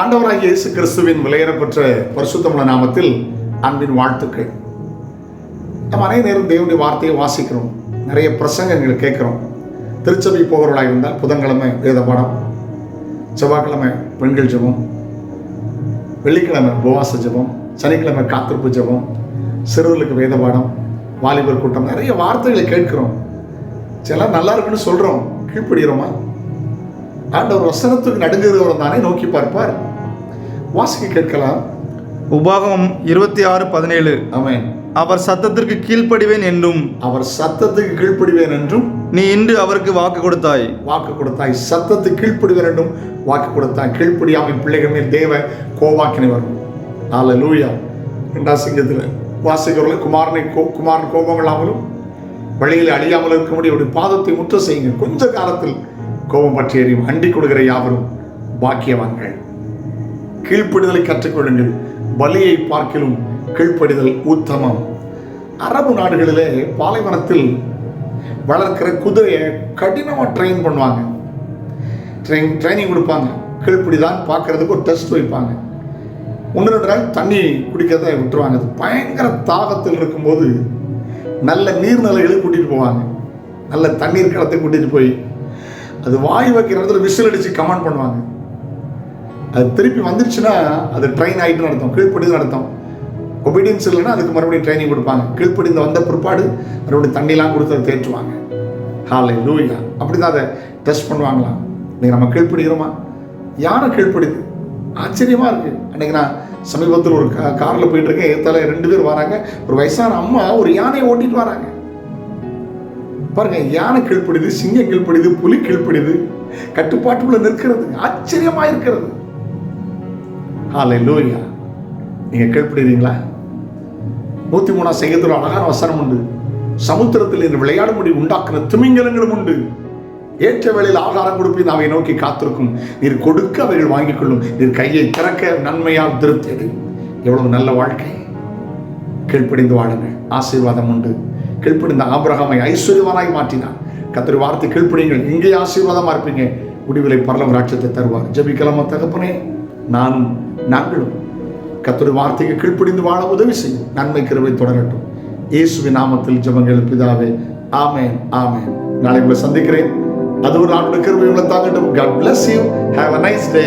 ஆண்டவராகிய இயேசு கிறிஸ்துவின் விலையேறப்பெற்ற பரிசுத்தமுள்ள நாமத்தில் அன்பின் வாழ்த்துக்கள். நம்ம அனைத்து நேரம் தேவனுடைய வார்த்தையை வாசிக்கிறோம். நிறைய பிரசங்கங்கள் கேட்குறோம். திருச்சபை போகிறவர்களாக இருந்தால் புதன்கிழமை வேத பாடம் செவ்வாய்க்கிழமை பெண்கள் ஜெபம் வெள்ளிக்கிழமை உபவாச ஜெபம் சனிக்கிழமை காத்திருப்பு ஜெபம் சிறுவர்களுக்கு வேத பாடம் வாலிபர் கூட்டம் நிறைய வார்த்தைகளை கேட்கிறோம். சில நல்லா இருக்குன்னு சொல்கிறோம் கீழ்ப்படுகிறோமா? ஆண்டவர் வசனத்துக்கு நடுங்குகிறவர் தானே நோக்கி பார்ப்பார். வாசிக்க கேட்கலாம். உபாகமம் இருபத்தி ஆறு பதினேழு. ஆமென். அவர் சத்தத்திற்கு கீழ்ப்படிவேன் என்றும் அவர் சத்தத்துக்கு கீழ்ப்படிவேன் என்றும் நீ இன்று அவருக்கு வாக்கு கொடுத்தாய். வாக்கு கொடுத்தாய். சத்தத்துக்கு கீழ்ப்படிவேன் என்றும் வாக்கு கொடுத்தாய் கீழ்ப்படியாமை பிள்ளைகள் மேல் தேவ கோவாக்கினை வரும் ஆல லூயா ரெண்டாம் சிங்கத்தில் வாசிக்கிறவர்கள் குமாரனை கோ குமாரன் கோபம் இல்லாமலும் வழியில் அழியாமல் இருக்கும்படி அவருடைய பாதத்தை முற்ற செய்யுங்க கொஞ்ச காலத்தில் கோபம் பற்றி எறியும் அண்டி கொடுக்கிற யாவரும் பாக்கியவான்கள். கீழ்ப்படிதலை கற்றுக்கொள்ளுங்கள் பலியை பார்க்கிலும் கீழ்ப்படிதல் உத்தமம். அரபு நாடுகளிலே பாலைவனத்தில் வளர்க்கிற குதிரையை கடினமாக ட்ரெயின் பண்ணுவாங்க. ட்ரெயின் ட்ரைனிங் கொடுப்பாங்க. கீழ்ப்படிதான் பார்க்கறதுக்கு ஒரு டெஸ்ட் வைப்பாங்க. ஒன்று ரெண்டு நாள் தண்ணி குடிக்கிறத விட்டுருவாங்க. அது பயங்கர தாகத்தில் இருக்கும்போது நல்ல நீர்நிலைகளுக்கு கூட்டிகிட்டு போவாங்க. நல்ல தண்ணீர் களத்தை கூட்டிகிட்டு போய் அது வாய் வைக்கிற இடத்துல விசில் அடித்து கமெண்ட் பண்ணுவாங்க. அது திருப்பி வந்துருச்சுன்னா அது ட்ரெயின் ஆகிட்டு நடத்தும் கீழ்ப்படிந்து நடத்தும் ஒபீடியன்ஸ் இல்லைன்னா அதுக்கு மறுபடியும் ட்ரைனிங் கொடுப்பாங்க. கீழ்ப்படிந்து வந்த பிற்பாடு மறுபடியும் தண்ணிலாம் கொடுத்து அதை தேற்றுவாங்க. ஹாலை லூயா அப்படி தான் அதை டெஸ்ட் பண்ணுவாங்களாம் இன்னைக்கு நம்ம கீழ்ப்படுகிறோமா? யாரை கீழ்ப்படுது? ஆச்சரியமாக இருக்குது அன்றைக்கி நான் சமீபத்தில் ஒரு காரில் போயிட்டு இருக்கேன். ரெண்டு பேர் வராங்க. ஒரு வயசான அம்மா ஒரு யானையை ஓட்டிட்டு வராங்க. பாருங்க யானை கீழ்ப்படுது சிங்கம் கீழ்ப்படுது புலி கீழ்ப்படுது கட்டுப்பாட்டுக்குள்ள நிற்கிறது ஆச்சரியமா இருக்கிறது. லோரியா லூயா நீங்க கீழ்ப்படுறீங்களா நூத்தி மூணாம் சங்கத்தில் அழகான வசனம் உண்டு. சமுத்திரத்தில் என்று விளையாடும்படி உண்டாக்குன திமிங்கலங்களும் உண்டு. ஏற்ற வேளையில் ஆகாரம் கொடுப்பி அவை நோக்கி காத்திருக்கும். நீர் கொடுக்க அவைகள் வாங்கிக் கொள்ளும். நீர் கையை திறக்க நன்மையால் திருப்தி எவ்வளவு நல்ல வாழ்க்கை. கீழ்ப்படிந்து வாழுங்கள். ஆசீர்வாதம் உண்டு. கீழ்ப்படிந்த ஆபிரகாமை ஐஸ்வர்யவானாய் மாற்றினான் கத்திரி வார்த்தை கீழ்ப்படிங்கள் இங்கே ஆசீர்வாதமா இருப்பீங்க. முடிவிலை பரலம் ராட்சத்தை தருவார். ஜபிக்கலாமா தகப்பனே. நானும் நாங்களும் கத்தோட வார்த்தைக்கு கீழ்ப்படிந்து வாழ உதவி செய்யும் நன்மை கருவை தொடரட்டும். இயேசுவின் நாமத்தில் ஜபங்கள் பிதாவே. ஆமேன் ஆமேன். நாளை உங்களை சந்திக்கிறேன். அது ஒரு நாளுடைய கருவை உங்களை தாங்கட்டும். God bless you have a nice day